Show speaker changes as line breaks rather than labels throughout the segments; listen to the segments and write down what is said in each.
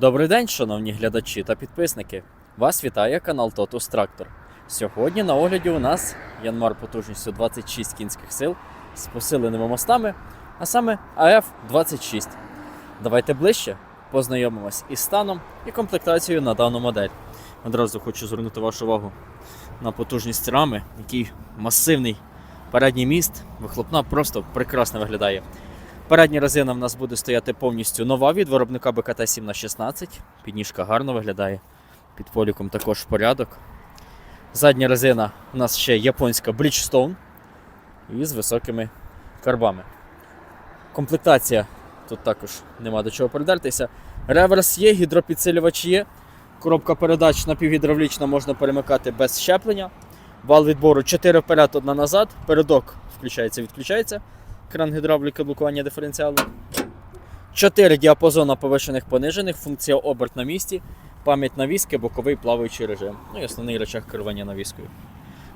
Добрий день, шановні глядачі та підписники. Вас вітає канал Totus Tractor. Сьогодні на огляді у нас Янмар потужністю 26 кінських сил з посиленими мостами, а саме АФ-26. Давайте ближче познайомимось із станом і комплектацією на дану модель. Одразу хочу звернути вашу увагу на потужність рами, який масивний передній міст, вихлопна просто прекрасно виглядає. Передня резина в нас буде стояти повністю нова від виробника БКТ 7х16. Підніжка гарно виглядає. Під поліком також в порядок. Задня резина у нас ще японська Bridgestone із високими карбами. Комплектація тут також нема до чого придертися. Реверс є, гідропідсилювач є. Коробка передач напівгідравлічна можна перемикати без щеплення. Вал відбору 4 вперед, 1 назад. Передок включається, відключається. Кран гідравліки, блокування диференціалу. 4 діапазона повишених понижених, функція оберт на місці, пам'ять навіски, боковий плаваючий режим. Ну і основний рычаг керування навіскою.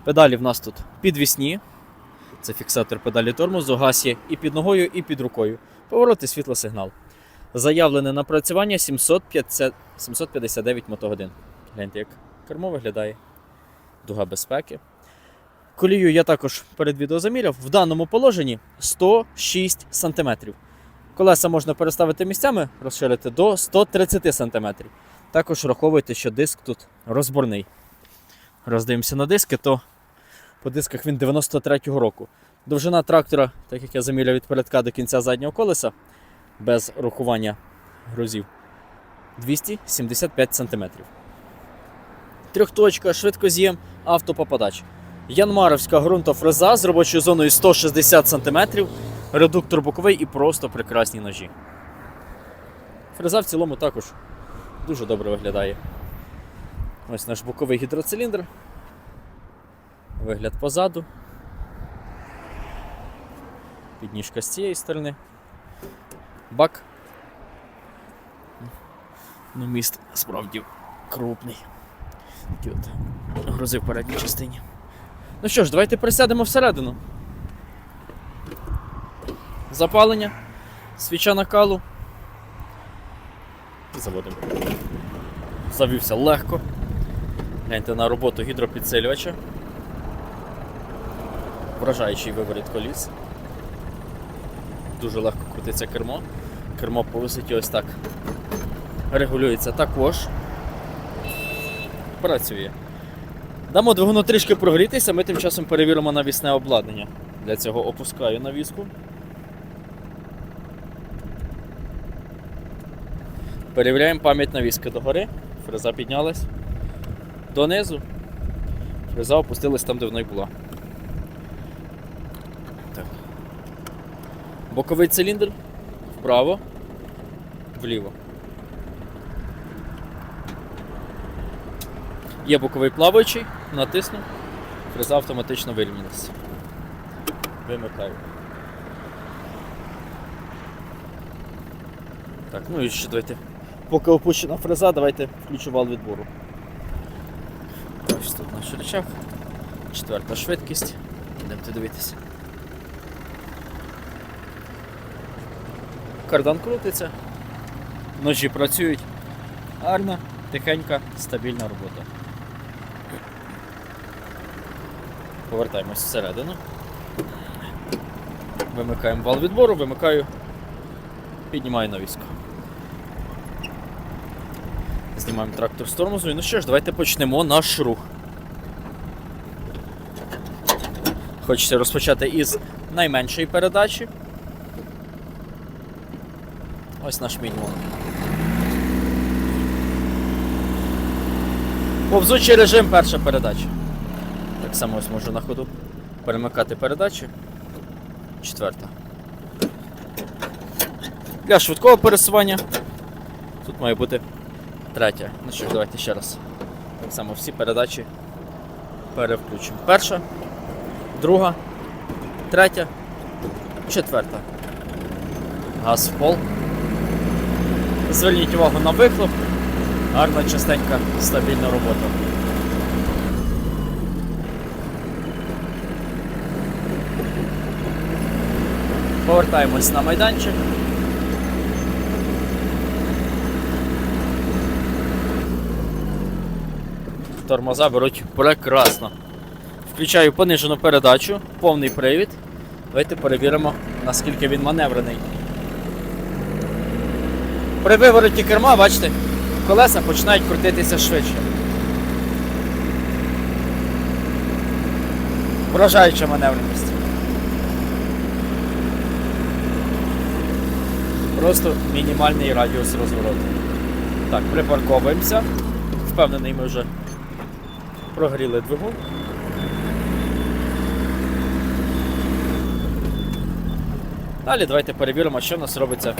Педалі в нас тут підвісні. Це фіксатор педалі тормозу, газ є і під ногою, і під рукою. Повороти світлосигнал. Заявлене напрацювання 750, 759 мотогодин. Гляньте, як кермо виглядає. Дуга безпеки. Колію я також перед відео заміряв. В даному положенні 106 см. Колеса можна переставити місцями, розширити до 130 см. Також враховуйте, що диск тут розборний. Роздивимося на диски, то по дисках він 93-го року. Довжина трактора, так як я заміряв від передка до кінця заднього колеса, без рахування грузів, 275 см. Трьохточка, швидкоз'єм, автопопадач. Янмаровська ґрунтофреза з робочою зоною 160 см, редуктор боковий і просто прекрасні ножі. Фреза в цілому також дуже добре виглядає. Ось наш боковий гідроциліндр. Вигляд позаду. Підніжка з цієї сторони. Бак. Ну, міст справді крупний. Такий от грузи в передній частині. Ну що ж, давайте присядемо всередину. Запалення, свіча накалу. І заводимо. Завівся легко. Гляньте на роботу гідропідсилювача. Вражаючий виворіт коліс. Дуже легко крутиться кермо. Кермо по висоті ось так регулюється також. Працює. Дамо двигуну трішки прогрітися, ми тим часом перевіримо навісне обладнання. Для цього опускаю навіску. Перевіряємо пам'ять навіски догори. Фреза піднялась. Донизу. Фреза опустилась там, де вона й була. Так. Боковий циліндр вправо, вліво. Є боковий плаваючий, натиснув, фреза автоматично вирівнялася. Вимикаю. Так, ну і ще давайте. Поки опущена фреза, давайте включу вал відбору. Ось тут наш рычаг. Четверта швидкість. Йдемте дивитися. Кардан крутиться. Ножі працюють. Гарна, тихенька, стабільна робота. Повертаємось всередину. Вимикаємо вал відбору, вимикаю, піднімаю навіску. Знімаємо трактор з тормозу. І Ну що ж, давайте почнемо наш рух. Хочеться розпочати із найменшої передачі. Ось наш мінімум. Повзучий режим перша передача. Так само ось можу на ходу перемикати передачі. Четверта. Для швидкого пересування. Тут має бути третя. Ну що давайте ще раз. Так само всі передачі перевключимо. Перша, друга, третя, четверта. Газ в пол. Зверніть увагу на вихлоп. Гарна, частенька, стабільна робота. Повертаємось на майданчик. Тормоза беруть прекрасно. Включаю понижену передачу, повний привід. Давайте перевіримо, наскільки він маневрений. При вивороті керма, бачите, колеса починають крутитися швидше. Вражаюча маневреність. Просто мінімальний радіус розвороту. Так, припарковуємося. Впевнений, ми вже прогріли двигун. Далі давайте перевіримо, що в нас робиться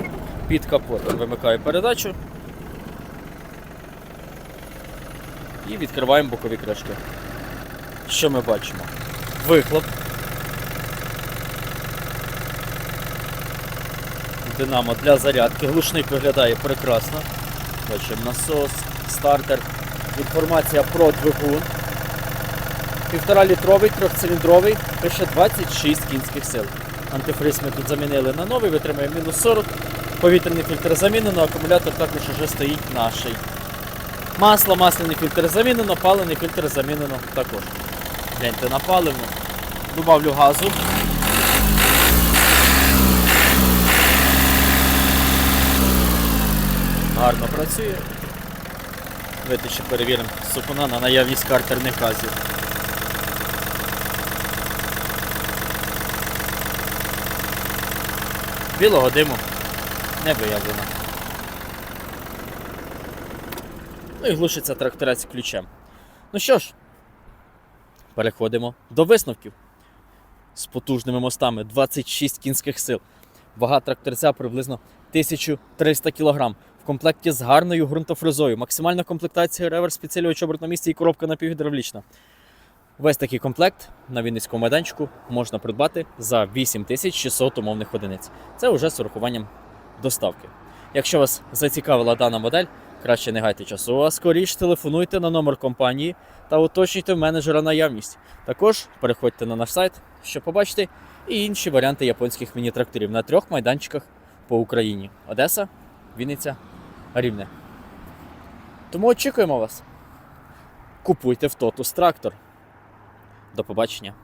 під капотом. Вимикаю передачу. І відкриваємо бокові кришки. Що ми бачимо? Вихлоп. Динамо для зарядки. Глушник виглядає прекрасно. Бачимо насос, стартер, інформація про двигун. Півтора літровий, трьохциліндровий, пише 26 кінських сил. Антифриз ми тут замінили на новий, витримує мінус 40. Повітряний фільтр замінено, акумулятор також вже стоїть наший. Масло, масляний фільтр замінено, палений фільтр замінено також. Гляньте на паливну. Добавлю газу. Гарно працює. Давайте ще перевіримо супуна на наявність картерних газів. Білого диму не виявлено. Ну і глушиться тракторець ключем. Ну що ж, переходимо до висновків. З потужними мостами 26 кінських сил. Вага тракторця приблизно 1300 кг. В комплекті з гарною ґрунтофрезою. Максимальна комплектація реверс, підсилювач оберт на місці і коробка напівгідравлічна. Весь такий комплект на Вінницькому майданчику можна придбати за 8600 умовних одиниць. Це вже з урахуванням доставки. Якщо вас зацікавила дана модель, краще не гайте часу, а скоріш телефонуйте на номер компанії та уточнюйте менеджера наявність. Також переходьте на наш сайт, щоб побачити і інші варіанти японських міні-тракторів на трьох майданчиках по Україні: Одеса, Вінниця, Рівне. Тому очікуємо вас. Купуйте в Тотус трактор. До побачення.